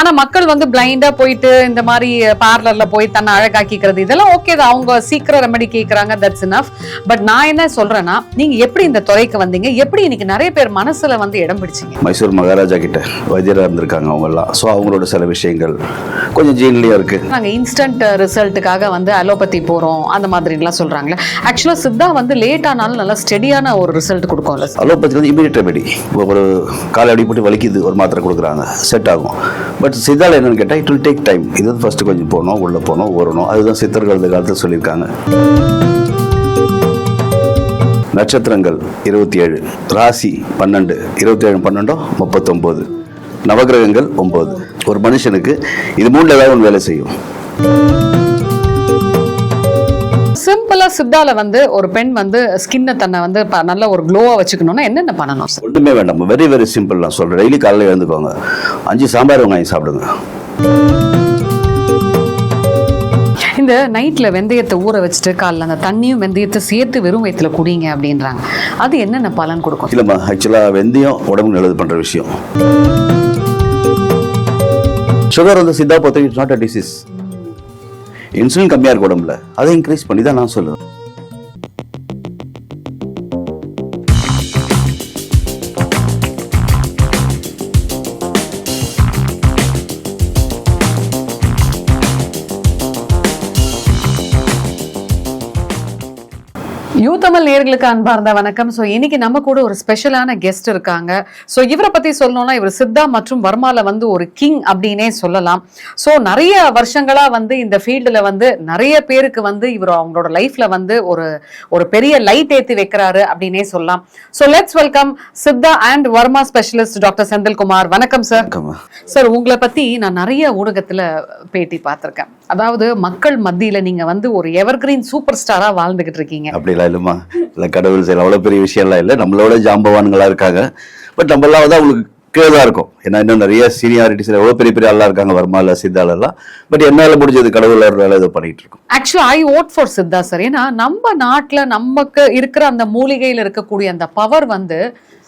ஆனா மக்கள் வந்து பிளைண்டா போயிட்டு இந்த மாதிரி பார்லர்ல போய் தன்னை அழகாக்கிக்கிறது இதெல்லாம் ஓகே தான். அவங்க சீக்கிரம் ரெமெடி கேக்குறாங்க தட்ஸ் இனஃப் பட் நான் என்ன சொல்றேன்னா நீங்க எப்படி இந்த துறைக்கு வந்தீங்க? எப்படி இன்னைக்கு நிறைய பேர் மனசுல வந்து இடம் பிடிச்சீங்க? மைசூர் மகாராஜா கிட்ட வைத்தியராக இருந்திருக்காங்க அவங்கெல்லாம். ஸோ அவங்களோட சில விஷயங்கள் கொஞ்சம் ஜீன்லேயும் இருக்குது நாங்க இன்ஸ்டன்ட் ரிசல்ட்டுக்காக வந்து அலோபதி போறோம் அந்த மாதிரிலாம் சொல்றாங்களே. ஆக்சுவலா சித்தா வந்து லேட் ஆனாலும் நல்லா ஸ்டெடியான ஒரு ரிசல்ட் கொடுக்கும்ல அலோபதி வந்து இமீடியட் ரெமெடி ஒரு காலை அடிப்பட்டு வலிக்குது ஒரு மாத்திரை கொடுக்குறாங்க செட் ஆகும். பட் சித்தால என்னன்னு கேட்டால் இட் வில் டேக் டைம் இது வந்து ஃபஸ்ட்டு கொஞ்சம் போகணும் உள்ளே போகணும் ஓரணும். அதுதான் சித்தர்கள் இந்த காலத்தில் சொல்லியிருக்காங்க. நட்சத்திரங்கள் இருபத்தி ஏழு ராசி பன்னெண்டு இருபத்தி ஏழு பன்னெண்டோ முப்பத்தொம்போது. நவகிரகங்கள் ஒம்பது. ஒரு மனுஷனுக்கு இது மூணில் ஏதாவது ஒன்று வேலை செய்யும். சிம்பிளா சித்தால வந்து ஒரு பெண் வந்து ஸ்கின்னை தன்னை வந்து நல்ல ஒரு க்ளோவா வச்சுக்கணும்னா என்னென்ன பண்ணணும் சார் ஒன்றுமே வேண்டாம் வெரி வெரி சிம்பிள் நான் சொல்கிறேன் டெய்லி காலையில் எழுந்துக்கோங்க. அஞ்சு சாம்பார் வெங்காயம் சாப்பிடுங்க. இந்த நைட்ல வெந்தயத்தை ஊற வச்சுட்டு காலைல அந்த தண்ணியும் வெந்தயத்தை சேர்த்து வெறும் வயிற்றுல குடிங்க அப்படின்றாங்க. அது என்னென்ன பலன் கொடுக்கும் இல்லைம்மா ஆக்சுவலாக வெந்தயம் உடம்புக்கு நல்லது பண்ணுற விஷயம். சுகர் வந்து சித்தா பொறுத்த it's not a disease insulin கம்மியாக இருக்கு உடம்புல அதை இன்க்ரீஸ் பண்ணி தான் நான் சொல்லுவேன். யூ தமிழ் நேர்களுக்கு அன்பார்ந்த வணக்கம். ஸோ இன்னைக்கு நம்ம கூட ஒரு ஸ்பெஷலான கெஸ்ட் இருக்காங்க. ஸோ இவரை பத்தி சொல்லணும்னா இவர் சித்தா மற்றும் வர்மால வந்து ஒரு கிங் அப்படின்னே சொல்லலாம். ஸோ நிறைய வருஷங்களா வந்து இந்த ஃபீல்டில் வந்து நிறைய பேருக்கு வந்து இவர் அவங்களோட லைஃப்ல வந்து ஒரு ஒரு பெரிய லைட் ஏத்தி வைக்கிறாரு அப்படின்னே சொல்லலாம். So let's welcome Siddha and Varma specialist doctor Senthilkumar. வணக்கம் சார். சார் உங்களை பத்தி நான் நிறைய ஊடகத்துல பேட்டி பார்த்திருக்கேன். அதாவது மக்கள் மத்தியில நீங்க வந்து ஒரு எவர்கிரீன் சூப்பர் ஸ்டாரா வாழ்ந்துகிட்டு இருக்கீங்க. அப்படிலாம் இல்லைம்மா. இல்லை கடவுள் செயல் அவ்வளோ பெரிய விஷயம்லாம் இல்லை. நம்மளோட ஜாம்பவான்களா இருக்காங்க. பட் நம்மளாம் வந்து அவங்களுக்கு கீழே தான் இருக்கும். ஏன்னா இன்னும் நிறைய சீனியாரிட்டிஸில் எவ்வளோ பெரிய பெரிய ஆளாக இருக்காங்க வர்மால சித்தாலெல்லாம் பட் என்னால் முடிஞ்சது கடவுள் வேலை இதை பண்ணிட்டு இருக்கோம். ஆக்சுவலா I vote for Siddha sir. ஏன்னா நம்ம நாட்டுல நமக்கு இருக்கிற அந்த மூலிகையில இருக்கக்கூடிய அந்த பவர் வந்து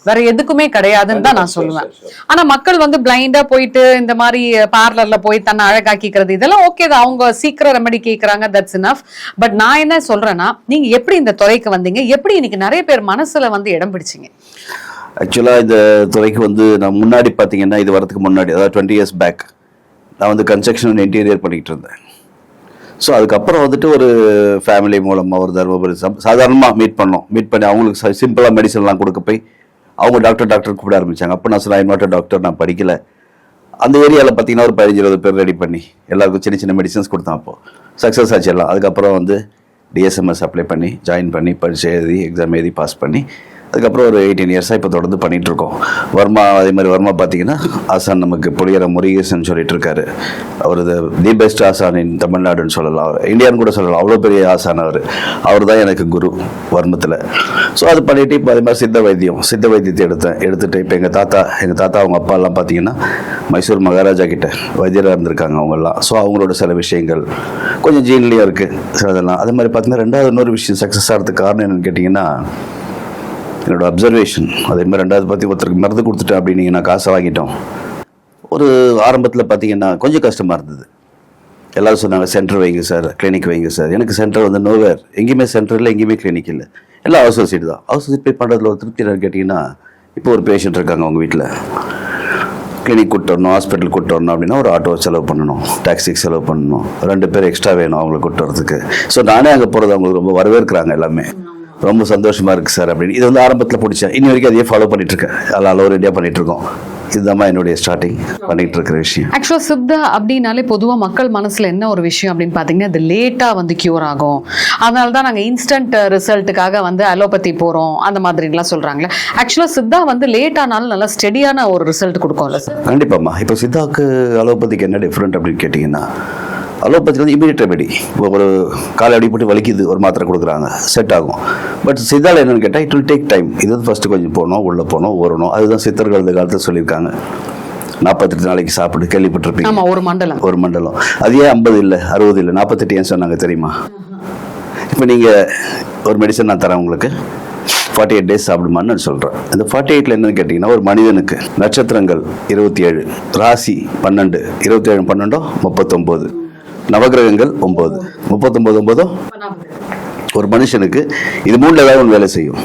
வேற எதுக்குமே கிடையாதுன்னு தான் நான் சொல்லுவேன். ஆனா மக்கள் வந்து பிளைண்டா போயிட்டு இந்த மாதிரி பார்லர்ல போய் தன்னை அழகாக்கிக்கிறது இதெல்லாம் ஓகே தான். அவங்க சீக்கிரம் ரெமெடி கேக்குறாங்க தட்ஸ் இனஃப் பட் நான் என்ன சொல்றேன்னா நீங்க எப்படி இந்த துறைக்கு வந்தீங்க? எப்படி இன்னைக்கு நிறைய பேர் மனசுல வந்து இடம் பிடிச்சீங்க? ஆக்சுவலாக இந்த துறைக்கு வந்து நான் முன்னாடி பார்த்தீங்கன்னா இது வரதுக்கு முன்னாடி அதாவது டுவெண்ட்டி இயர்ஸ் பேக் நான் வந்து கன்ஸ்ட்ரக்ஷன் இன்டீரியர் பண்ணிக்கிட்டு இருந்தேன். ஸோ அதுக்கப்புறம் வந்துட்டு ஒரு ஃபேமிலி மூலமாக ஒரு தர்மபுரி சாதாரணமாக மீட் பண்ணோம். மீட் பண்ணி அவங்களுக்கு சிம்பிளாக மெடிசன்லாம் கொடுக்க போய் அவங்க டாக்டர் டாக்டர் கூப்பிட ஆரம்பிச்சாங்க. அப்போ நான் சொன்னேன் நாட் டாக்டர் நான் படிக்கல. அந்த ஏரியாவில் பார்த்தீங்கன்னா ஒரு பதினஞ்சு இருபது பேர் ரெடி பண்ணி எல்லாருக்கும் சின்ன சின்ன மெடிசன்ஸ் கொடுத்தான் அப்போது சக்ஸஸ் ஆச்சு எல்லாம். அதுக்கப்புறம் வந்து டிஎஸ்எம்எஸ் அப்ளை பண்ணி ஜாயின் பண்ணி பரிசு எழுதி எக்ஸாம் எழுதி பாஸ் பண்ணி அதுக்கப்புறம் ஒரு எயிட்டீன் இயர்ஸாக இப்போ தொடர்ந்து பண்ணிகிட்ருக்கோம் வர்மா அதே மாதிரி வர்மா பார்த்தீங்கன்னா ஆசான் நமக்கு புளியர முருகேசன் சொல்லிட்டு இருக்காரு அவர் தி பெஸ்ட் ஆசான் இன் தமிழ்நாடுன்னு சொல்லலாம். அவர் இந்தியான்னு கூட சொல்லலாம். அவ்வளோ பெரிய ஆசான் அவர். அவர் தான் எனக்கு குரு வர்மத்தில். ஸோ அது பண்ணிவிட்டு இப்போ அதே மாதிரி சித்த வைத்தியம். சித்த வைத்தியத்தை எடுத்தேன். எடுத்துகிட்டு இப்போ எங்கள் தாத்தா எங்கள் தாத்தா அவங்க அப்பா எல்லாம் பார்த்தீங்கன்னா மைசூர் மகாராஜா கிட்ட வைத்தியராக இருந்திருக்காங்க அவங்கெல்லாம். ஸோ அவங்களோட சில விஷயங்கள். கொஞ்சம் ஜீன்லேயும் இருக்குது சிலதெல்லாம். அதே மாதிரி பார்த்தீங்கன்னா ரெண்டாவது இன்னொரு விஷயம் சக்ஸஸ் ஆகிறதுக்கு காரணம் என்னென்னு கேட்டிங்கன்னா என்னோட அப்சர்வேஷன் அதே மாதிரி ரெண்டாவது பற்றி ஒருத்தருக்கு மருந்து கொடுத்துட்டேன் அப்படின்னு நான் காசை வாங்கிட்டோம். ஒரு ஆரம்பத்தில் பார்த்தீங்கன்னா கொஞ்சம் கஷ்டமாக இருந்தது. எல்லோரும் சொன்னாங்க சென்டர் வைங்க சார் கிளினிக் வைங்க சார் எனக்கு சென்டர் வந்து நோவேர் எங்கேயுமே சென்டர் இல்லை எங்கேயுமே கிளினிக் இல்லை. எல்லாம் ஹவுஸ் சீட் தான். ஹவுஸ் சீட் போய் பண்ணுறதுல ஒரு திருப்தி என்னன்னு கேட்டிங்கன்னா இப்போ ஒரு பேஷண்ட் இருக்காங்க அவங்க வீட்டில் கிளினிக் கூட்டு வரணும் ஹாஸ்பிட்டல் கூட்டு வரணும் அப்படின்னா ஒரு ஆட்டோ செலவு பண்ணணும் டாக்ஸிக்கு செலவு பண்ணணும். ரெண்டு பேர் எக்ஸ்ட்ரா வேணும் அவங்களை கூட்டு வரதுக்கு ஸோ நானே அங்கே போகிறது அவங்களுக்கு ரொம்ப வரவேற்கிறாங்க எல்லாமே. ரொம்ப சந்தோஷமா இருக்கு சார் அப்படின்னு. இது வந்து ஆரம்பத்தில் பிடிச்சேன். இன்னி வரைக்கும் அதையே ஃபாலோ பண்ணிட்டு இருக்கேன் அதில் அளவு ரெடியாக பண்ணிட்டு இருக்கோம் இதுதான் என்னுடைய ஸ்டார்டிங் பண்ணிட்டு இருக்கிற விஷயம் ஆக்சுவலா சித்தா அப்படின்னாலே பொதுவா மக்கள் மனசுல என்ன ஒரு விஷயம் அப்படின்னு பாத்தீங்கன்னா இது லேட்டா வந்து கியூர் ஆகும். அதனால தான் நாங்க இன்ஸ்டன்ட் ரிசல்ட்டுக்காக வந்து அலோபதி போறோம். அந்த மாதிரிலாம் சொல்றாங்களே. ஆக்சுவலா சித்தா வந்து லேட் ஆனாலும் நல்லா ஸ்டெடியான ஒரு ரிசல்ட் கொடுக்கும்ல சார். கண்டிப்பாம்மா. இப்போ சித்தாக்கு அலோபதிக்கு என்ன டிஃப்ரெண்ட் அப்படின்னு கேட்டிங்கன்னா அலோபதி வந்து இமீடியட் ரெமெடி இப்போ ஒரு காலை அடிப்பட்டு வலிக்குது ஒரு மாத்திரை கொடுக்குறாங்க செட் ஆகும். பட் சித்தால என்னன்னு கேட்டால் இட் வில் டேக் டைம் இது வந்து ஃபஸ்ட்டு கொஞ்சம் போகணும் உள்ளே போகணும் ஓரணும் அதுதான் சித்தர்கள் இந்த காலத்தில் சொல்லியிருக்காங்க. நாற்பத்தெட்டு நாளைக்கு சாப்பிடு கேள்விப்பட்டிருப்பீங்க. ஒரு மண்டலம். ஒரு மண்டலம். அது ஏன் ஐம்பது இல்லை அறுபது இல்லை நாற்பத்தெட்டு ஏன் சொன்னாங்க தெரியுமா? இப்போ நீங்கள் ஒரு மெடிசன் நான் தரேன் உங்களுக்கு. ஃபார்ட்டி எயிட் டேஸ் சாப்பிடுமான்னு சொல்கிறேன் இந்த ஃபார்ட்டி எயிட்டில் என்னன்னு கேட்டிங்கன்னா ஒரு மனிதனுக்கு நட்சத்திரங்கள் இருபத்தி ஏழு ராசி பன்னெண்டு இருபத்தி ஏழு பன்னெண்டோ முப்பத்தொம்போது. நவகிரகங்கள் ஒம்பது முப்பத்தொம்போது ஒம்போதோ ஒரு மனுஷனுக்கு இது மூணில் ஏதாவது ஒன்று வேலை செய்யும்.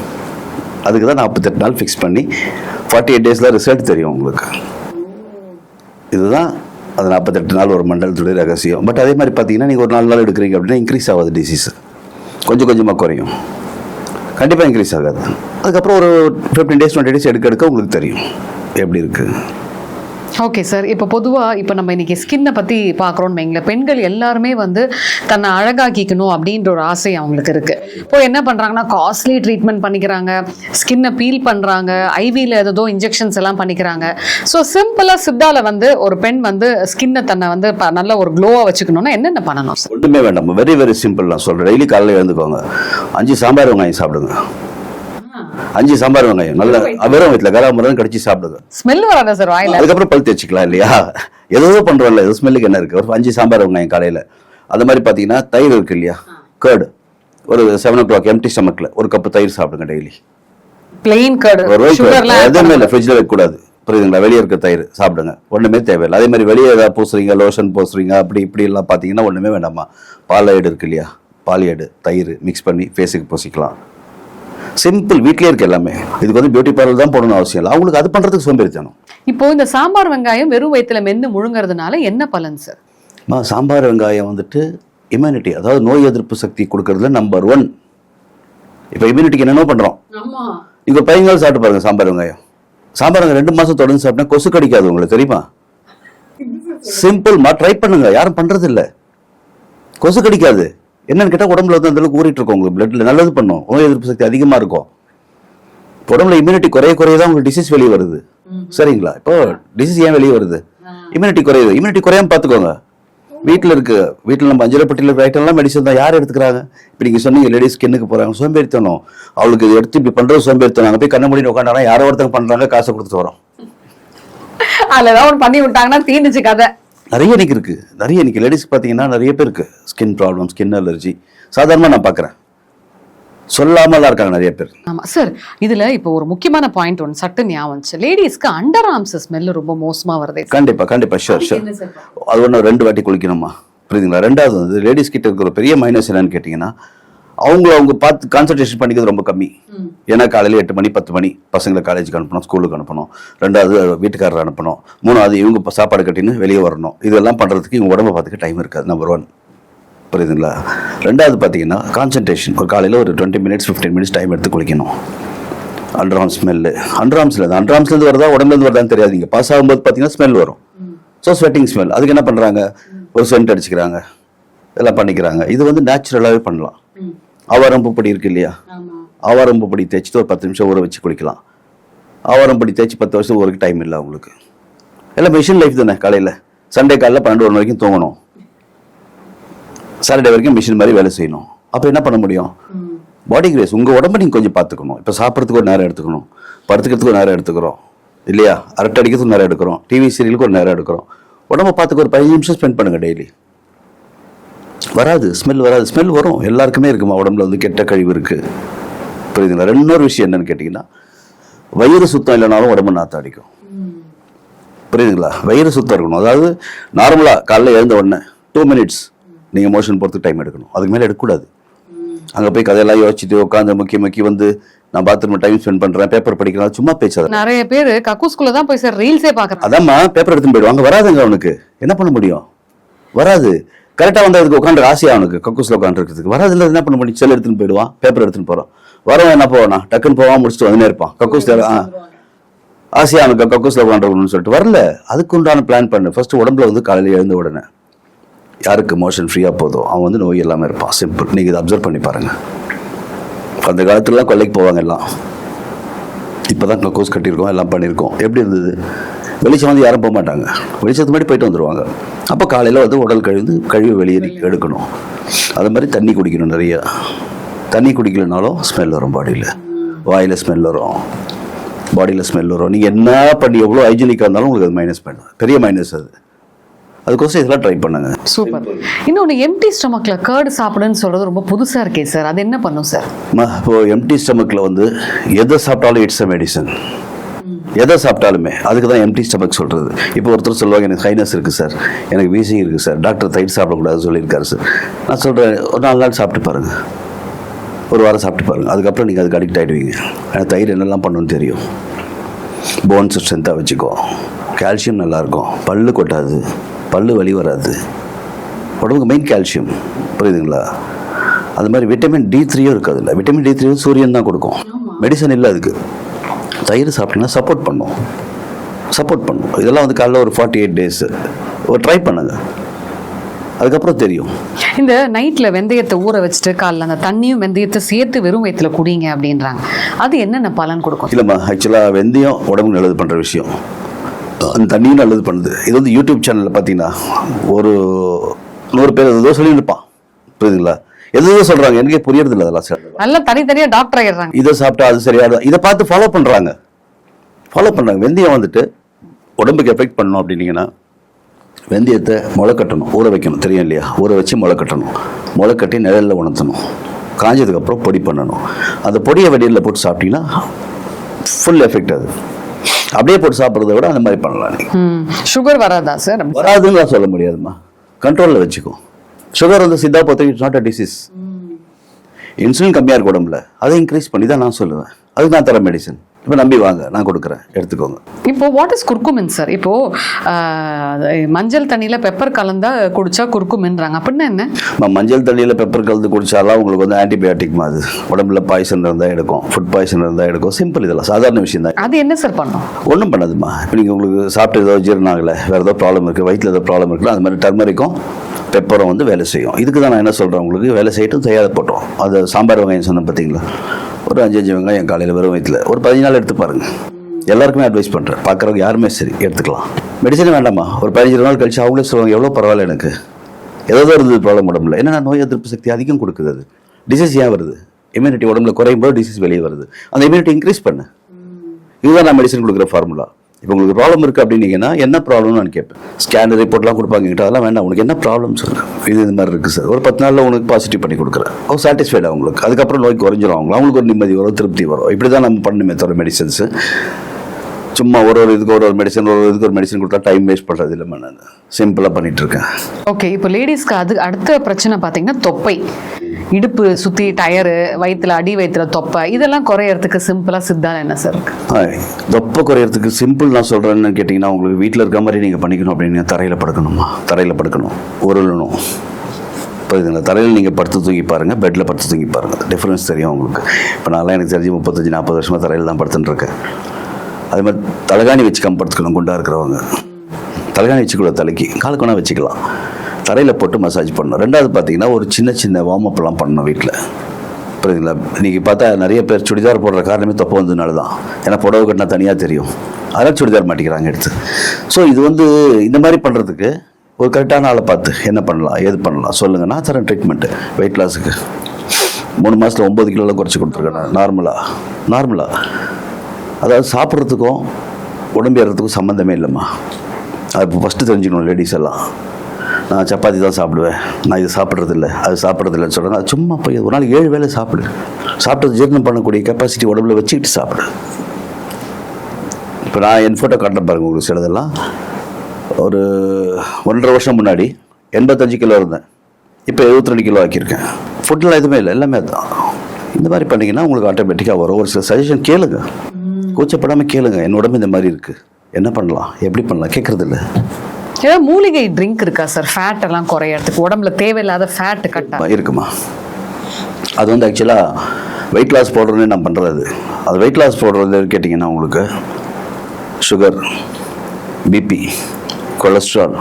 அதுக்கு தான் நாற்பத்தெட்டு நாள் ஃபிக்ஸ் பண்ணி ஃபார்ட்டி எயிட் டேஸில் ரிசல்ட் தெரியும் உங்களுக்கு. இதுதான் அது நாற்பத்தெட்டு நாள் ஒரு மண்டலத்துடைய ரகசியம். பட் அதே மாதிரி பார்த்தீங்கன்னா நீங்கள் ஒரு நாலு நாள் எடுக்கிறீங்க அப்படின்னா இன்க்ரீஸ் ஆகாது டிசீஸ் கொஞ்சம் கொஞ்சமாக குறையும். கண்டிப்பாக இன்க்ரீஸ் ஆகாது. அதுக்கப்புறம் ஒரு ஃபிஃப்டீன் டேஸ் டுவெண்ட்டி டேஸ் எடுக்க எடுக்க உங்களுக்கு தெரியும். எப்படி இருக்குது ஓகே சார் இப்போ பொதுவாக இப்போ நம்ம இன்றைக்கி ஸ்கின்னை பற்றி பார்க்குறோன்னு வைங்களேன். பெண்கள் எல்லாருமே வந்து தன்னை அழகாக்கிக்கணும் அப்படின்ற ஒரு ஆசை அவங்களுக்கு இருக்குது இப்போ என்ன பண்ணுறாங்கன்னா காஸ்ட்லி ட்ரீட்மெண்ட் பண்ணிக்கிறாங்க. ஸ்கின்னை பீல் பண்ணுறாங்க ஐவியில் ஏதோ இன்ஜெக்ஷன்ஸ் எல்லாம் பண்ணிக்கிறாங்க. ஸோ சிம்பிளாக சித்தால வந்து ஒரு பெண் வந்து ஸ்கின்னை தன்னை வந்து ப- நல்ல ஒரு க்ளோவாக வச்சுக்கணும்னா என்னென்ன பண்ணணும் சார் ஒன்றுமே வேண்டாம். வெரி வெரி சிம்பிள் நான் சொல்கிறேன் டெய்லி காலையில் எழுந்துக்கோங்க. அஞ்சு சாம்பார் வெங்காயம் சாப்பிடுங்க. அஞ்சு சாம்பார் வெங்காயம். நல்ல வெறும் வயிற்றுல கராமரம் கடிச்சு சாப்பிடுங்க ஸ்மெல் வராதா சார் வாயில? அதுக்கப்புறம் பல் தேய்ச்சிக்கலாம் இல்லையா? ஏதோ பண்றோம்ல ஏதோ ஸ்மெல்லுக்கு என்ன இருக்கு? ஒரு அஞ்சு சாம்பார் வெங்காயம் காலையில. அது மாதிரி பாத்தீங்கன்னா தயிர் இருக்கு இல்லையா? கேர்டு ஒரு செவன் ஓ கிளாக் எம்டி ஸ்டமக்ல ஒரு கப்பு தயிர் சாப்பிடுங்க டெய்லி பிளெயின் கர்டு எதுவுமே இல்லை ஃப்ரிட்ஜில் வைக்கக்கூடாது. புரியுதுங்களா? வெளியே இருக்க தயிர் சாப்பிடுங்க. ஒண்ணுமே தேவையில்லை. அதே மாதிரி வெளியே ஏதாவது பூசுறீங்க லோஷன் பூசுறீங்க அப்படி இப்படி எல்லாம் பார்த்தீங்கன்னா ஒண்ணுமே வேண்டாமா பால் ஏடு இருக்கு இல்லையா? பால் ஏடு தயிர் மிக்ஸ் பண்ணி ஃபேஸுக்கு பூசிக்கலாம். சிம்பிள் வீட்லயே இருக்கு எல்லாமே. இதுக்கு வந்து பியூட்டி பார்லர் தான் போடணும் அவசியம் இல்லை. அவங்களுக்கு அது பண்றதுக்கு சோம்பேறித்தனம் இப்போ இந்த சாம்பார் வெங்காயம் வெறும் வயித்துல மென்னு முழுங்குறதுனால என்ன பலன் சார் சாம்பார் வெங்காயம் வந்துட்டு இம்யூனிட்டி அதாவது நோய் எதிர்ப்பு சக்தி கொடுக்கறதுல நம்பர் ஒன் இப்போ இம்யூனிட்டிக்கு என்னென்ன பண்ணுறோம் ஆமா. இங்கே பையன்கள் சாப்பிட்டு பாருங்க சாம்பார் வெங்காயம். சாம்பார் வெங்காயம் ரெண்டு மாசம் தொடர்ந்து சாப்பிட்டா கொசு கடிக்காது உங்களுக்கு தெரியுமா? சிம்பிள்மா ட்ரை பண்ணுங்க. யாரும் பண்றது இல்ல கொசு கடிக்காது. என்னன்னு கேட்டா உடம்புல வந்து அந்த அளவுக்கு ஊறிட்டு இருக்கும் உங்களுக்கு பிளட்ல நல்லது பண்ணும். நோய் எதிர்ப்பு சக்தி அதிகமா இருக்கும். உடம்புல இம்யூனிட்டி குறைய குறைய தான் உங்களுக்கு டிசீஸ் வெளியே வருது. சரிங்களா? இப்போ டிசீஸ் ஏன் வெளியே வருது? இம்யூனிட்டி குறையுது. இம்யூனிட்டி குறையாம பாத்துக்கோங்க. வீட்டில் இருக்கு. வீட்டில் நம்ம அஞ்சலப்பட்டியில் ஐட்டம்லாம் மெடிசன் தான். யார் எடுத்துக்கிறாங்க? இப்போ நீங்கள் சொன்னீங்க லேடிஸ் ஸ்கின்னுக்கு போகிறாங்க சோம்பேறித்தனம். அவளுக்கு இது எடுத்து இப்படி பண்ணுறது சோம்பேறித்தனம். அங்கே போய் கண்ண மூடி உட்காந்தாங்கன்னா யாரோ ஒருத்தங்க பண்ணுறாங்க காசை கொடுத்துட்டு வரோம் அதுல ஏதாவது ஒன்று பண்ணி விட்டாங்கன்னா தீர்ந்துச்சு கதை. நிறைய இன்னைக்கு இருக்கு. நிறைய இன்னைக்கு லேடிஸ் பார்த்தீங்கன்னா நிறைய பேர் இருக்கு. ஸ்கின் ப்ராப்ளம் ஸ்கின் அலர்ஜி சாதாரணமாக நான் பார்க்குறேன் சொல்லாமலாம் இருக்காங்க நிறைய பேர். ஆமா சார் இதுல இப்போ ஒரு முக்கியமான பாயிண்ட் ஒன்று சட்டு ஞாபகம் வந்துச்சு. லேடிஸ்க்கு அண்டர் ஆர்ம்ஸ் ஸ்மெல் ரொம்ப மோசமா வருதே கண்டிப்பா கண்டிப்பா ஷூர் ஷூர் அது ஒன்று ரெண்டு வாட்டி குளிக்கணுமா? புரியுதுங்களா? ரெண்டாவது வந்து லேடிஸ் கிட்ட இருக்கிற பெரிய மைனஸ் என்னன்னு கேட்டிங்கன்னா அவங்க அவங்க பார்த்து கான்சன்ட்ரேஷன் பண்ணிக்கிறது ரொம்ப கம்மி. ஏன்னா காலையில் எட்டு மணி பத்து மணி பசங்களை காலேஜுக்கு அனுப்பணும் ஸ்கூலுக்கு அனுப்பணும் ரெண்டாவது வீட்டுக்காரர் அனுப்பணும் மூணாவது இவங்க சாப்பாடு கட்டின்னு வெளியே வரணும். இதெல்லாம் பண்ணுறதுக்கு இவங்க உடம்ப பார்த்துக்க டைம் இருக்காது நம்பர் ஒன் புரியுதுங்களா? ரெண்டாவது பார்த்தீங்கன்னா கான்சன்ட்ரேஷன் ஒரு காலையில் ஒரு twenty minutes fifteen minutes time எடுத்து குளிக்கணும். அண்டர்ஆம் ஸ்மெல்லு அண்டர்ஆம்ஸில் தான் அண்டர்ஆம்ஸ்லேருந்து வருதா உடம்புலேருந்து வருதான்னு தெரியாது. நீங்கள் பாஸ் ஆகும்போது பார்த்தீங்கன்னா ஸ்மெல் வரும். ஸோ ஸ்வெட்டிங் ஸ்மெல் அதுக்கு என்ன பண்ணுறாங்க ஒரு சென்ட் அடிச்சுக்கிறாங்க. இதெல்லாம் பண்ணிக்கிறாங்க. இது வந்து நேச்சுரலாகவே பண்ணலாம். ஆவாரம்பூ பொடி இருக்கு இல்லையா? ஆவாரம்பூ பொடி தேய்ச்சிட்டு ஒரு பத்து நிமிஷம் ஊற வச்சு குளிக்கலாம். ஆவாரம்பொடி தேய்ச்சி பத்து வருஷம் ஊருக்கு டைம் இல்லை அவங்களுக்கு. எல்லாம் மிஷின் லைஃப் தானே காலையில். சண்டே காலையில் பன்னெண்டு ஒன்று வரைக்கும் தூங்கணும். சாட்டர்டே வரைக்கும் மிஷின் மாதிரி வேலை செய்யணும். அப்போ என்ன பண்ண முடியும்? பாடி கிரேஸ் உங்கள் உடம்ப நீங்கள் கொஞ்சம் பார்த்துக்கணும். இப்போ சாப்பிட்றதுக்கு ஒரு நேரம் எடுத்துக்கணும். படுத்துக்கிறதுக்கு ஒரு நேரம் எடுத்துக்கிறோம். இல்லையா? அரட்டை அடிக்கிறதுக்கு நேரம் எடுக்கிறோம். டிவி சீரியலுக்கு ஒரு நேரம் எடுக்கிறோம். உடம்ப பார்த்துக்க ஒரு பதினஞ்சு நிமிஷம் ஸ்பெண்ட் பண்ணுங்க டெய்லி வராது ஸ்மெல் வராது. ஸ்மெல் வரும். எல்லாருக்குமே இருக்குமா? உடம்புல வந்து கெட்ட கழிவு இருக்கு. புரியுதுங்களா? இன்னொரு விஷயம் என்னன்னு கேட்டிங்கன்னா வயிறு சுத்தம் இல்லைனாலும் உடம்பு நாத்தம் அடிக்கும். புரியுதுங்களா? வயிறு சுத்தம் இருக்கணும். அதாவது நார்மலாக காலைல எழுந்த உடனே டூ மினிட்ஸ் நீங்கள் மோஷன் போகிறதுக்கு டைம் எடுக்கணும். அதுக்கு மேலே எடுக்கக்கூடாது. அங்கே போய் கதையெல்லாம் யோசிச்சுட்டு உட்காந்து முக்கி முக்கி வந்து நான் பாத்ரூம் டைம் ஸ்பெண்ட் பண்ணுறேன் பேப்பர் படிக்கிறேன் சும்மா பேச்சாத நிறைய பேர் கக்கூஸ்குள்ள தான் போய் சார் ரீல்ஸே பாக்குறாங்க. அதாம்மா பேப்பர் எடுத்துன்னு போயிடுவாங்க. வராதுங்க அவனுக்கு. என்ன பண்ண முடியும்? வராது. கரெக்டாக வந்து அதுக்கு உட்காந்து ஆசையா அவனுக்கு கக்கூஸில் உட்காந்துருக்கிறதுக்கு வராது இல்லை என்ன பண்ண முடியும்? செல் எடுத்துன்னு போயிடுவான் பேப்பர் எடுத்துன்னு போகிறான் வரவன் என்ன போவானா டக்குன்னு போவான் முடிச்சுட்டு வந்துனே இருப்பான். கக்கூஸ் ஆ. ஆசையா அவனுக்கு கக்கூஸில் உட்காந்துருக்கணும்னு சொல்லிட்டு வரல. அதுக்கு உண்டான பிளான் பண்ணு. ஃபர்ஸ்ட் உடம்புல வந்து காலையில் எழுந்த உடனே யாருக்கு மோஷன் ஃப்ரீயாக போதும் அவன் வந்து நோய் இல்லாமல் இருப்பான். சிம்பிள் நீங்கள் இதை அப்சர்வ் பண்ணி பாருங்க. அந்த காலத்துலலாம் கொல்லைக்கு போவாங்க எல்லாம். இப்போ தான் கக்கூஸ் கட்டியிருக்கோம் எல்லாம் பண்ணியிருக்கோம். எப்படி இருந்தது? வெளிச்சம் வந்து யாரும் போக மாட்டாங்க வெளிச்சத்துக்கு முன்னாடி போயிட்டு வந்துடுவாங்க அப்போ காலையில் வந்து உடல் கழிந்து கழிவு வெளியே எடுக்கணும். அது மாதிரி தண்ணி குடிக்கணும் நிறைய. தண்ணி குடிக்கலனாலும் ஸ்மெல் வரும் பாடியில் வாயில் ஸ்மெல் வரும். பாடியில் ஸ்மெல் வரும். நீங்கள் என்ன பண்ணி எவ்வளோ ஹைஜீனிக்காக இருந்தாலும் உங்களுக்கு அது மைனஸ் பண்ணும். பெரிய மைனஸ் அது. அதுக்கோசம் இதெல்லாம் ட்ரை பண்ணுங்க. சூப்பர் இன்னொன்னு எம்டி ஸ்டொமக்ல கேர்டு சாப்பிடுன்னு சொல்றது ரொம்ப புதுசா இருக்கே சார் அது என்ன பண்ணும் சார் இப்போ எம்டி ஸ்டமக்கில் வந்து எதை சாப்பிட்டாலும் இட்ஸ் அ மெடிசன் எதை சாப்பிட்டாலுமே அதுக்கு தான் எம்டி ஸ்டமக் சொல்கிறது இப்போ ஒருத்தர் சொல்லுவாங்க எனக்கு ஹைனஸ் இருக்குது சார் எனக்கு வீசிங் இருக்குது சார் டாக்டர் தயிர் சாப்பிடக்கூடாதுன்னு சொல்லியிருக்காரு சார் நான் சொல்கிறேன் ஒரு நாலு நாள் சாப்பிட்டு பாருங்கள் ஒரு வாரம் சாப்பிட்டு பாருங்கள் அதுக்கப்புறம் நீங்கள் அதுக்கு அடிக்ட் ஆகிடுவீங்க எனக்கு தயிர் என்னெல்லாம் பண்ணணும்னு தெரியும். போன்ஸ் ஸ்ட்ரென்த்தாக வச்சுக்கோ. கால்சியம் நல்லாயிருக்கும். பல்லு கொட்டாது. பல்லு வலி வராது. உடம்புக்கு மெயின் கால்சியம் புரியுதுங்களா? அது மாதிரி விட்டமின் டி த்ரீயும் இருக்காது இல்லை விட்டமின் டி த்ரீ சூரியன் தான் கொடுக்கும். மெடிசன் இல்லை அதுக்கு. தயிர் சாப்பிட்டீங்கன்னா சப்போர்ட் பண்ணும் சப்போர்ட் பண்ணும் இதெல்லாம் வந்து காலைல ஒரு ஃபார்ட்டி எயிட் டேஸ் ஒரு ட்ரை பண்ணுங்க. அதுக்கப்புறம் தெரியும். இந்த நைட்ல வெந்தயத்தை ஊற வச்சுட்டு காலைல அந்த தண்ணியும் வெந்தயத்தை சேர்த்து வெறும் வயிற்றுல குடிங்க அப்படின்றாங்க. அது என்னென்ன பலன் கொடுக்கும்? இல்லைம்மா ஆக்சுவலாக வெந்தயம் உடம்புக்கு நல்லது பண்ணுற விஷயம். அந்த தண்ணியும் நல்லது பண்ணுது. இது வந்து யூடியூப் சேனலில் பார்த்தீங்கன்னா ஒரு நூறு பேர் ஏதோ சொல்லிட்டு இருப்பான் புரியுதுங்களா? எதோ சொல்கிறாங்க எனக்கே புரியறதில்ல அதெல்லாம். சார் நல்லா தனித்தனியா டாக்டர் ஆயிடுறாங்க இதை சாப்பிட்டா அது சரியாயிடும் இதை பார்த்து ஃபாலோ பண்ணுறாங்க ஃபாலோ பண்ணுறாங்க வெந்தயம் வந்துட்டு உடம்புக்கு எஃபெக்ட் பண்ணணும் அப்படின்னீங்கன்னா வெந்தயத்தை முளை கட்டணும் ஊற வைக்கணும். தெரியும் இல்லையா? ஊற வச்சு முளை கட்டணும். முளை கட்டி நிழலில் உணர்த்தணும். காஞ்சதுக்கப்புறம் பொடி பண்ணணும். அந்த பொடியை வெடியில் போட்டு சாப்பிட்டீங்கன்னா ஃபுல் எஃபெக்ட் அது. அப்படியே போட்டு சாப்பிட்றத விட அந்த மாதிரி பண்ணலாம் சுகர் வராதா சார் வராதுன்னு சொல்ல முடியாதும்மா. கண்ட்ரோலில் வச்சுக்கோ. சுகர் வந்து சித்தா பொறுத்த it's not a disease insulin கம்மியாக இருக்கு உடம்புல அதை இன்க்ரீஸ் பண்ணி தான் நான் சொல்லுவேன். அதுக்கு நான் தர மெடிசன் இப்போ நம்பி வாங்க நான் கொடுக்குறேன். எடுத்துக்கோங்க. இப்போ வாட் இஸ் குர்குமின் சார் இப்போ மஞ்சள் தண்ணியில பெப்பர் கலந்தா குடிச்சா குர்குமின்றாங்க அப்படின்னா என்ன மஞ்சள் தண்ணியில் பெப்பர் கலந்து குடிச்சாலாம் உங்களுக்கு வந்து ஆன்டிபயோட்டிக் மாதிரி உடம்புல பாய்சன் இருந்தால் எடுக்கும். ஃபுட் பாய்சன் இருந்தால் எடுக்கும். சிம்பிள் இதெல்லாம் சாதாரண விஷயம் தான். அது என்ன சார் பண்ணும்? ஒன்றும் பண்ணாதும்மா. இப்போ நீங்கள் உங்களுக்கு சாப்பிட்டு ஏதோ ஜீரணம் ஆகலை வேறு ஏதோ ப்ராப்ளம் இருக்குது வயிற்றில் ஏதோ ப்ராப்ளம் இருக்குல்ல அது மாதிரி டர்மரிக்கும் பெப்பரும் வந்து வேலை செய்யும். இதுக்கு தான் நான் என்ன சொல்கிறேன் உங்களுக்கு? வேலை செய்யட்டும் செய்யாத போட்டோம். அது சாம்பார் வெங்காயம் சொன்னேன் பார்த்தீங்களா? ஒரு அஞ்சு அஞ்சு வெங்காயம் காலையில் வெறும் வயிற்றில் ஒரு பதினஞ்சு நாள் எடுத்து பாருங்கள் எல்லாருக்குமே அட்வைஸ் பண்ணுறேன் பார்க்குறவங்க யாருமே சரி எடுத்துக்கலாம். மெடிசனே வேண்டாமா? ஒரு பதினஞ்சு நாள் கழிச்சு அவங்களே சொல்லுவாங்க எவ்வளோ பரவாயில்ல எனக்கு. ஏதாவது இருந்தது ப்ராப்ளம் உடம்புல. என்னன்னா நோய் எதிர்ப்பு சக்தி அதிகம் கொடுக்குது அது. டிசீஸ் ஏன் வருது? இம்யூனிட்டி உடம்புல குறையும் போது டிசீஸ் வெளியே வருது. அந்த இம்யூனிட்டி இன்க்ரீஸ் பண்ணு. இதுதான் நான் மெடிசன் கொடுக்குற ஃபார்முலா இப்போ உங்களுக்கு ப்ராப்ளம் இருக்குது அப்படின்னீங்கன்னா என்ன ப்ராப்ளம்னு நான் கேட்பேன். ஸ்கேன் ரிப்போர்ட்லாம் கொடுப்பாங்க அதெல்லாம் வேண்டாம். உனக்கு என்ன ப்ராப்ளம் சொல்லுங்க இது இந்த மாதிரி இருக்குது சார் ஒரு பத்து நாளில் உனக்கு பாசிட்டிவ் பண்ணி கொடுக்குறேன். அவங்க சாட்டிஸ்ஃபைட் அவங்களுக்கு அதுக்கப்புறம் நோய் குறைஞ்சிரும் அவங்க அவங்களுக்கு ஒரு நிம்மதி வரும் திருப்தி வரும். இப்படி தான் நம்ம பண்ணணுமே தவிர மெடிசன்ஸு சும்மா ஒரு ஒரு இதுக்கு ஒரு ஒரு மெடிசன் ஒரு இதுக்கு ஒரு மெடிசன் கொடுத்தா டைம் வேஸ்ட் பண்ணுறது இல்லை நான். சிம்பிளாக பண்ணிட்டு இருக்கேன். ஓகே இப்போ லேடிஸ்க்கு அது அடுத்த பிரச்சனை பார்த்தீங்கன்னா தொப்பை. இடுப்பு சுத்தி டயரு வயிற்றுல அடி வயிற்றுல தொப்பை இதெல்லாம் குறையறதுக்கு சிம்பிளா சித்தான என்ன சார் இருக்கு? தொப்பை குறையறதுக்கு சிம்பிள் நான் சொல்கிறேன்னு கேட்டிங்கன்னா உங்களுக்கு வீட்டில் இருக்க மாதிரி நீங்கள் பண்ணிக்கணும் அப்படின்னு தரையில் படுக்கணுமா? தரையில் படுக்கணும். உருளணும். புரியுதுங்களா தரையில் நீங்கள் படுத்து தூங்கி பாருங்கள் பெட்டில் படுத்து தூங்கி பாருங்கள் டிஃப்ரென்ஸ் தெரியும் உங்களுக்கு. இப்போ நான்லாம் எனக்கு தெரிஞ்சு முப்பத்தஞ்சு நாற்பது வருஷமாக தரையில் தான் படுத்துட்டுருக்கேன் இருக்கேன். அது மாதிரி தலகாணி வச்சு கம்படுத்துக்கணும் படுத்துக்கணும் இருக்கிறவங்க. தலகாணி வச்சுக்கூட தலைக்கு காலுக்கு வச்சுக்கலாம். தரையில் போட்டு மசாஜ் பண்ணணும். ரெண்டாவது பார்த்தீங்கன்னா ஒரு சின்ன சின்ன வார்ம் அப்லாம் பண்ணணும் வீட்டில் புரியுதுங்களா? இன்றைக்கி பார்த்தா நிறைய பேர் சுடிதார் போடுற காரணமே தப்பு வந்ததுனால தான் ஏன்னா புடவை கட்டினா தனியாக தெரியும். அதெல்லாம் சுடிதார் மாட்டிக்கிறாங்க எடுத்து. ஸோ இது வந்து இந்த மாதிரி பண்ணுறதுக்கு ஒரு கரெக்டான ஆளை பார்த்து என்ன பண்ணலாம் ஏது பண்ணலாம்? சொல்லுங்கள் நான் தரேன் ட்ரீட்மெண்ட்டு வெயிட் லாஸுக்கு மூணு மாதத்தில் ஒம்பது கிலோலாம் குறைச்சி கொடுத்துருக்கேன் நார்மலாக நார்மலாக அதாவது சாப்பிட்றதுக்கும் உடம்பு ஏறதுக்கும் சம்மந்தமே இல்லைம்மா. அது இப்போ ஃபஸ்ட்டு தெரிஞ்சுக்கணும் லேடிஸ் எல்லாம். நான் சப்பாத்தி தான் சாப்பிடுவேன். நான் இது சாப்பிட்றது இல்லை அது சாப்பிட்றது இல்லைன்னு சொல்கிறாங்க சும்மா போய் ஒரு நாள் ஏழு வேளை சாப்பிடு. சாப்பிட்டது ஜீரணம் பண்ணக்கூடிய கெப்பாசிட்டி உடம்புல வச்சுக்கிட்டு சாப்பிடு. இப்போ நான் என் ஃபோட்டோ காட்டுறேன் பாருங்க உங்களுக்கு சிலதெல்லாம். ஒரு ஒன்றரை வருஷம் முன்னாடி எண்பத்தஞ்சு கிலோ இருந்தேன். இப்போ 72 ரெண்டு கிலோ ஆக்கியிருக்கேன். ஃபுட்டில் எதுவுமே இல்லை எல்லாமே தான் இந்த மாதிரி பண்ணீங்கன்னா உங்களுக்கு ஆட்டோமேட்டிக்காக வரும். ஒரு சில சஜஷன் கேளுங்க. கூச்சப்படாமல் கேளுங்க. என் உடம்பு இந்த மாதிரி இருக்குது என்ன பண்ணலாம்? எப்படி பண்ணலாம்? கேட்குறது இல்லை ஏதாவது மூலிகை ட்ரிங்க் இருக்கா சார் ஃபேட் எல்லாம் குறையறதுக்கு. உடம்புல தேவையில்லாத ஃபேட் கட்டா. இருக்குமா? அது வந்து ஆக்சுவலாக வெயிட் லாஸ் பவுடர்னு நான் பண்ணுறது அது. வெயிட் லாஸ் போடுறது கேட்டிங்கன்னா உங்களுக்கு சுகர் பிபி கொலஸ்ட்ரால்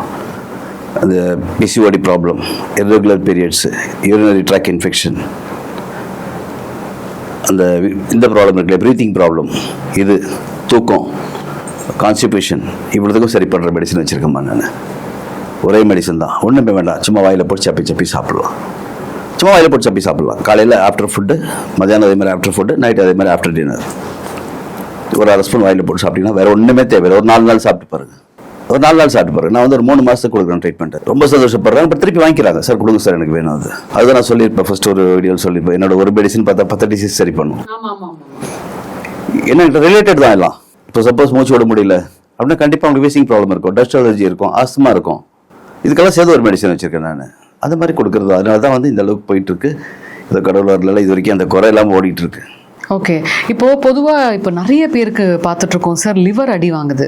அந்த PCOD problem irregular periods urinary tract infection அந்த இந்த ப்ராப்ளம் இருக்குல்ல ப்ரீத்திங் ப்ராப்ளம் இது தூக்கம் கான்ஸ்டிபேஷன் இவ்வளோதுக்கும் சரி பண்ணுற மெடிசன் வச்சுருக்கேம்மா நான். ஒரே மெடிசன் தான். ஒன்றுமே வேண்டாம். சும்மா வாயில் போட்டு சப்பி சப்பி சாப்பிடலாம். சும்மா வாயில் போட்டு சப்பி சாப்பிடலாம். காலையில் ஆஃப்டர் ஃபுட்டு மதியானம் அதே மாதிரி ஆஃப்டர் ஃபுட்டு நைட் அதே மாதிரி ஆஃப்டர் டின்னர் ஒரு அரை ஸ்பூன் வாயில் போட்டு சாப்பிட்டீங்கன்னா வேறு ஒன்றுமே தேவையில்லை ஒரு நாலு நாள் சாப்பிட்டு பாருங்கள் ஒரு நாலு நாள் சாப்பிட்டு பாருங்க. நான் வந்து ஒரு மூணு மாசத்துக்கு கொடுக்குறேன் ட்ரீட்மெண்ட் ரொம்ப சந்தோஷப்படுறாங்க அப்புறம் திருப்பி வாங்கிக்கிறாங்க. சார் கொடுங்க சார் எனக்கு வேணும் அது. அதுதான் நான் சொல்லியிருப்பேன். ஃபர்ஸ்ட் ஒரு வீடியோ சொல்லியிருப்பேன். என்னோட ஒரு மெடிசின் பார்த்தா பத்து டிசீஸ் சரி பண்ணும். என்ன ரிலேட்டட் தான் எல்லாம். இப்போ சப்போஸ் மூச்சு விட முடியல அப்படின்னா கண்டிப்பாக உங்களுக்கு வீசிங் ப்ராப்ளம் இருக்கும் டஸ்ட் அலர்ஜி இருக்கும் ஆஸ்துமா இருக்கும். இதுக்கெல்லாம் சேர்ந்து ஒரு மெடிசன் வச்சுருக்கேன் நான். அந்த மாதிரி கொடுக்குறது அதனால தான் வந்து இந்த அளவுக்கு போயிட்டு இருக்கு. இந்த கடவுள் வரலாம் இது வரைக்கும் அந்த குறை இல்லாமல் ஓடிட்டு இருக்கு. ஓகே இப்போ பொதுவாக இப்போ நிறைய பேருக்கு பார்த்துட்ருக்கோம். சார் லிவர் அடி வாங்குது.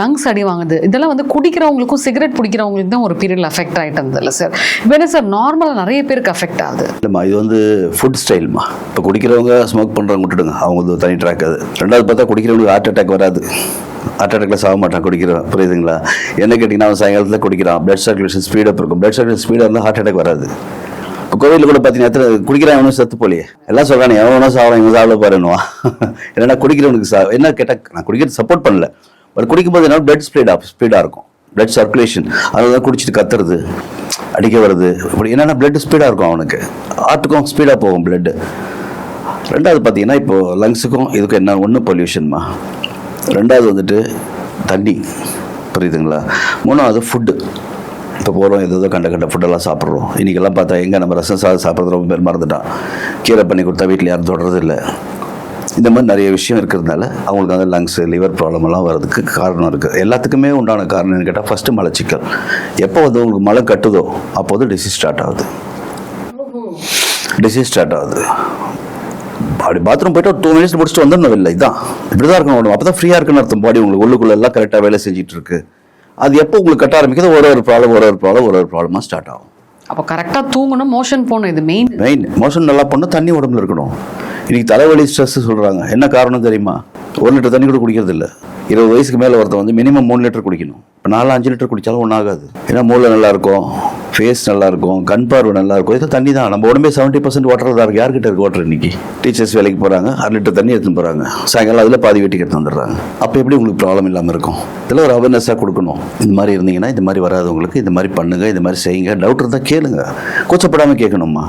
லங்ஸ் அடி வாங்குது. இதெல்லாம் வந்து குடிக்கிறவங்களுக்கும் சிகரெட் பிடிக்கிறவங்களுக்கு தான் ஒரு பீரியடில் அஃபெக்ட் ஆகிட்டு இருந்ததுல சார் இப்போ என்ன சார் நார்மலாக நிறைய பேருக்கு அஃபெக்ட் ஆகுது. இல்லைம்மா இது வந்து ஃபுட் ஸ்டைல்மா இப்போ குடிக்கிறவங்க ஸ்மோக் பண்ணுறவங்க விட்டுடுங்க. அவங்க வந்து தனி ட்ராக் அது. ரெண்டாவது பார்த்தா குடிக்கிறவங்களுக்கு ஹார்ட் அட்டாக் வராது. ஹார்ட் அட்டாக்ல சாக மாட்டான் குடிக்கிறான் புரியுதுங்களா? என்ன கேட்டிங்கன்னா அவன் சாயங்காலத்தில் குடிக்கிறான். பிளட் சர்க்குலேஷன் ஸ்பீடப் இருக்கும். பிளட் சர்க்குலேஷன் ஸ்பீடாக இருந்தால் ஹார்ட் அட்டாக் வராது. இப்போ கோவிலில் கூட பார்த்தீங்கன்னா எத்தனை குடிக்கிறவன் எவனும் செத்து போலையே. எல்லாம் சொல்கிறானே எவனும் சாவலாம் இவன் சாவல பாருன்னுவான் என்னன்னா குடிக்கிறவனுக்கு சா என்ன கேட்டால் நான் குடிக்கிறது சப்போர்ட் பண்ணல. பட் குடிக்கும்போது என்ன பிளட் ஸ்பீடாக ஆஃப் ஸ்பீடாக இருக்கும். பிளட் சர்க்குலேஷன் அதில் தான் குடிச்சிட்டு கத்துறது அடிக்க வருது இப்படி என்னென்னா பிளட் ஸ்பீடாக இருக்கும் அவனுக்கு. ஹார்ட்டுக்கும் ஸ்பீடாக போகும் பிளட்டு ரெண்டாவது பார்த்தீங்கன்னா இப்போது லங்ஸுக்கும் இதுக்கும் என்ன ஒன்று பொல்யூஷன்மா ரெண்டாவது வந்துட்டு தண்ணி. புரியுதுங்களா? மூணாவது ஃபுட்டு இப்போ போகிறோம் எதோ கண்ட கண்ட ஃபுட்டெல்லாம் சாப்பிட்றோம். இன்றைக்கெல்லாம் பார்த்தா எங்கே நம்ம ரசம் சாதம் சாப்பிட்றது ரொம்ப பேர் மறந்துட்டான் கீரை பண்ணி கொடுத்தா வீட்டில் யாரும் தொடர்றது இல்லை. இந்த மாதிரி நிறைய விஷயம் இருக்கிறதுனால அவங்களுக்கு வந்து லங்ஸ் லிவர் ப்ராப்ளம் எல்லாம் வர்றதுக்கு காரணம் இருக்குது எல்லாத்துக்குமே உண்டான காரணம் என்னன்னு கேட்டால் ஃபஸ்ட்டு மலச்சிக்கல். எப்போ வந்து உங்களுக்கு மழை கட்டுதோ அப்போது டிசீஸ் ஸ்டார்ட் ஆகுது. டிசீஸ் ஸ்டார்ட் ஆகுது. அப்படி பாத்ரூம் போயிட்டு ஒரு டூ மினிட்ஸ் முடிச்சுட்டு வந்துடணும் இல்லை இதான். இப்படி தான் இருக்கணும். உடம்பு அப்போ தான் ஃப்ரீயாக இருக்குன்னு அர்த்தம். பாடி உங்களுக்கு உள்ளுக்குள்ள எல்லாம் கரெக்டாக வேலை செஞ்சுட்டு இருக்கு. அது எப்போ உங்களுக்கு கட்ட ஆரம்பிக்குது ஒரு ஒரு ப்ராப்ளம் ஒரு ஒரு ப்ராப்ளம் ஒரு ஒரு ப்ராப்ளமாக ஸ்டார்ட் ஆகும். அப்போ கரெக்டாக தூங்கணும் மோஷன் போகணும் இது மெயின் மெயின் மோஷன் நல்லா பண்ணணும் தண்ணி உடம்புல இருக்கணும். இன்னைக்கு தலைவலி ஸ்ட்ரெஸ் சொல்கிறாங்க என்ன காரணம் தெரியுமா? ஒரு லிட்டர் தண்ணி கூட குடிக்கிறது இல்லை இருபது வயசுக்கு மேலே ஒருத்தன் வந்து மினிமம் மூணு லிட்டர் குடிக்கணும். இப்போ நாலு அஞ்சு லிட்டர் குடித்தாலும் ஒன்றும் ஆகாது ஏன்னா மூளை நல்லாயிருக்கும் ஃபேஸ் நல்லாயிருக்கும் கண் பார்வை நல்லா இருக்கும். இது தண்ணி தான். நம்ம உடம்பே செவன்ட்டி பர்சன்ட் வாட்டர் தான் இருக்குது யார்கிட்ட இருக்குது வாட்டர் இன்னைக்கு? டீச்சர்ஸ் வேலைக்கு போகிறாங்க அரை லிட்டர் தண்ணி எடுத்துன்னு போகிறாங்க சாயங்காலம் அதில் பாதி வீட்டுக்கு எடுத்து வந்துடுறாங்க. அப்போ எப்படி உங்களுக்கு ப்ராப்ளம் இல்லாமல் இருக்கும்? இதில் ஒரு அவேர்னஸாக கொடுக்கணும். இந்த மாதிரி இருந்தீங்கன்னா இந்த மாதிரி வராதவங்களுக்கு இந்த மாதிரி பண்ணுங்கள் இந்த மாதிரி செய்யுங்க. டவுட் இருந்தால் கேளுங்க. கூச்சப்படாமல் கேட்கணுமா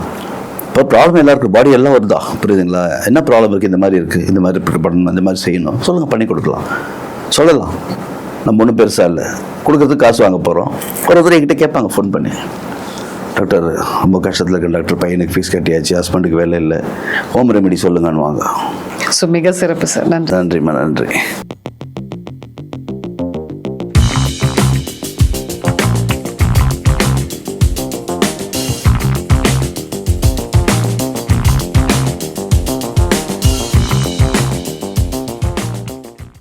இப்போ ப்ராப்ளம் எல்லாருக்கும் பாடி எல்லாம் வருதா? புரியுதுங்களா? என்ன ப்ராப்ளம் இருக்குது இந்த மாதிரி இருக்குது இந்த மாதிரி பண்ணணும் இந்த மாதிரி செய்யணும். சொல்லுங்கள் பண்ணி கொடுக்கலாம். சொல்லலாம். நம்ம ஒன்றும் பெருசாக இல்லை. கொடுக்கறதுக்கு காசு வாங்க போகிறோம் ஒரு ஒருத்தர் என்கிட்ட கேட்பாங்க ஃபோன் பண்ணி. டாக்டர் ரொம்ப கஷ்டத்தில் இருக்க டாக்டர் பையனுக்கு ஃபீஸ் கட்டியாச்சு ஹஸ்பண்டுக்கு வேலை இல்லை. ஹோம் ரெமெடி சொல்லுங்கன்னு வாங்க ஸோ மிக சிறப்பு சார் நன்றி. நன்றிம்மா நன்றி.